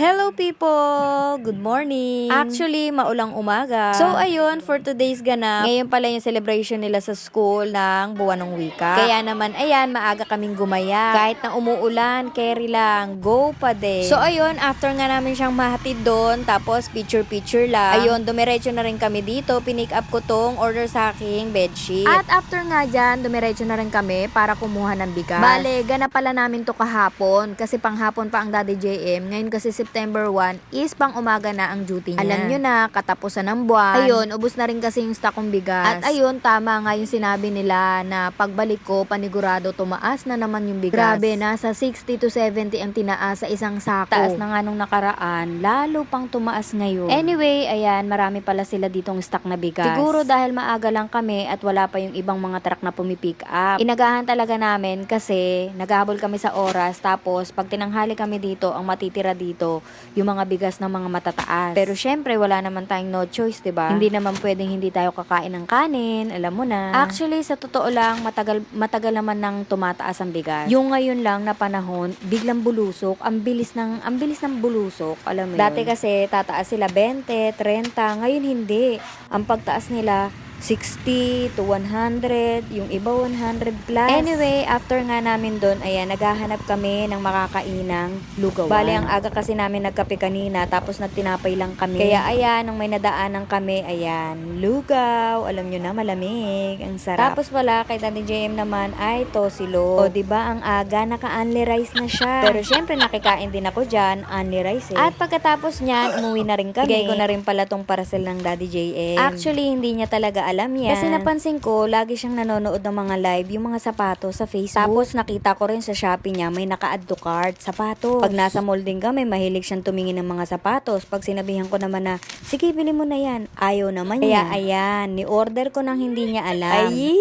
Hello people! Good morning! Actually, maulang umaga. So ayun, for today's ganap, ngayon pala yung celebration nila sa school ng buwan ng wika. Kaya naman, ayan, maaga kaming gumaya. Kahit na umuulan, carry lang, go pa din. So ayun, after nga namin siyang mahatid doon, tapos picture-picture lang, ayun, dumiretso na rin kami dito, pinick up ko tong order sa aking bedsheet. At after nga dyan, dumiretso na rin kami para kumuha ng bigas. Bale, ganap pala namin to kahapon, kasi panghapon pa ang Daddy JM. Ngayon kasi September 1 is pang umaga na ang duty niya. Alam nyo na, katapusan ng buwan. Ayun, ubos na rin kasi yung stock kong bigas. At ayun, tama nga yung sinabi nila na pagbalik ko, panigurado tumaas na naman yung bigas. Grabe, nasa 60 to 70 ang tinaas sa isang sako. Taas na nga nung nakaraan, lalo pang tumaas ngayon. Anyway, ayan, marami pala sila ditong stock na bigas. Siguro dahil maaga lang kami at wala pa yung ibang mga truck na pumipick up. Inagahan talaga namin kasi naghabol kami sa oras tapos pag tinanghali kami dito, ang matitira dito, yung mga bigas ng mga matataas. Pero syempre, wala naman tayong no choice, 'di ba? Hindi naman pwedeng hindi tayo kakain ng kanin, alam mo na. Actually, sa totoo lang, matagal matagal naman nang tumataas ang bigas. Yung ngayon lang na panahon, biglang bulusok, ang bilis ng ang bilis ng bulusok, alam mo Dati kasi tataas sila 20, 30, ngayon hindi. Ang pagtaas nila 60 to 100, yung iba 100 plus. Anyway, after nga namin doon, ayan, naghahanap kami ng makakainang lugawan. Bale, ang aga kasi namin nagkape kanina, tapos nagtinapay lang kami. Kaya ayan, nung may nadaanan kami, ayan, lugaw, alam nyo na, malamig, ang sarap. Tapos wala, kay Daddy JM naman, ay tosilo. O, di ba ang aga, naka-only rice na siya. Pero syempre, nakikain din ako dyan, only rice eh. At pagkatapos niyan, umuwi na rin kami. Bigay ko na rin pala tong parcel ng Daddy JM. Actually, hindi niya talaga alam yan. Kasi napansin ko, lagi siyang nanonood ng mga live, yung mga sapatos sa Facebook. Tapos nakita ko rin sa Shopee niya, may naka-add to cart, sapatos. Pag nasa mall din kami, mahilig siyang tumingin ng mga sapatos. Pag sinabihan ko naman na, sige, bili mo na yan. Ayaw naman Kaya niya. ayan, ni-order ko nang hindi niya alam. Ay,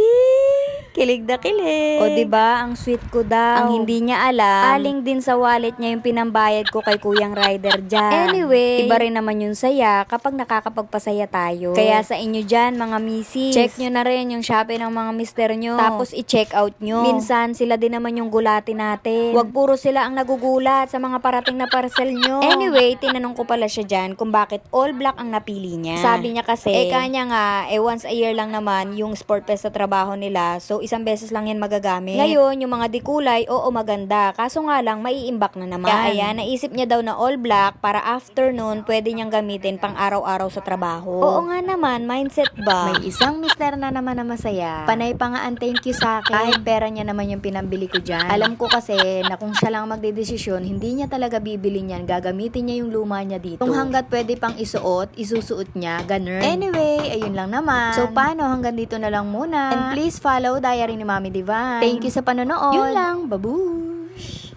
kilig na kilig. O, ba ang sweet ko daw. Ang hindi niya alam. Aling din sa wallet niya yung pinambayad ko kay Kuyang Rider dyan. Anyway, iba rin naman yung saya kapag nakakapagpasaya tayo. Kaya sa inyo dyan, mga misis, check nyo na rin yung Shopee ng mga mister nyo. Tapos i-check out nyo. Minsan, sila din naman yung gulati natin. Huwag puro sila ang nagugulat sa mga parating na parcel nyo. Anyway, tinanong ko pala siya dyan kung bakit all black ang napili niya. Sabi niya kasi, eh kanya nga, eh once a year lang naman yung sport fest sa trabaho nila. So, isang beses lang yan magagamit. Ngayon, yung mga dikulay, oo maganda. Kaso nga lang, maiimbak na naman. Kaya ayan, naisip niya daw na all black para afternoon, pwede niyang gamitin pang araw-araw sa trabaho. Oo nga naman, mindset ba? May isang mister na naman na masaya. Panay pa nga ang thank you sa akin. Kahit pera niya naman yung pinambili ko dyan. Alam ko kasi na kung siya lang magdedesisyon, hindi niya talaga bibili niyan. Gagamitin niya yung luma niya dito. Kung hanggat pwede pang isuot, isusuot niya. Ganun. Anyway, ayun lang naman. So, paano? Hanggang dito na lang muna. And please follow Diary ni Mami Divine. Thank you sa panonood. Yun lang. Babush!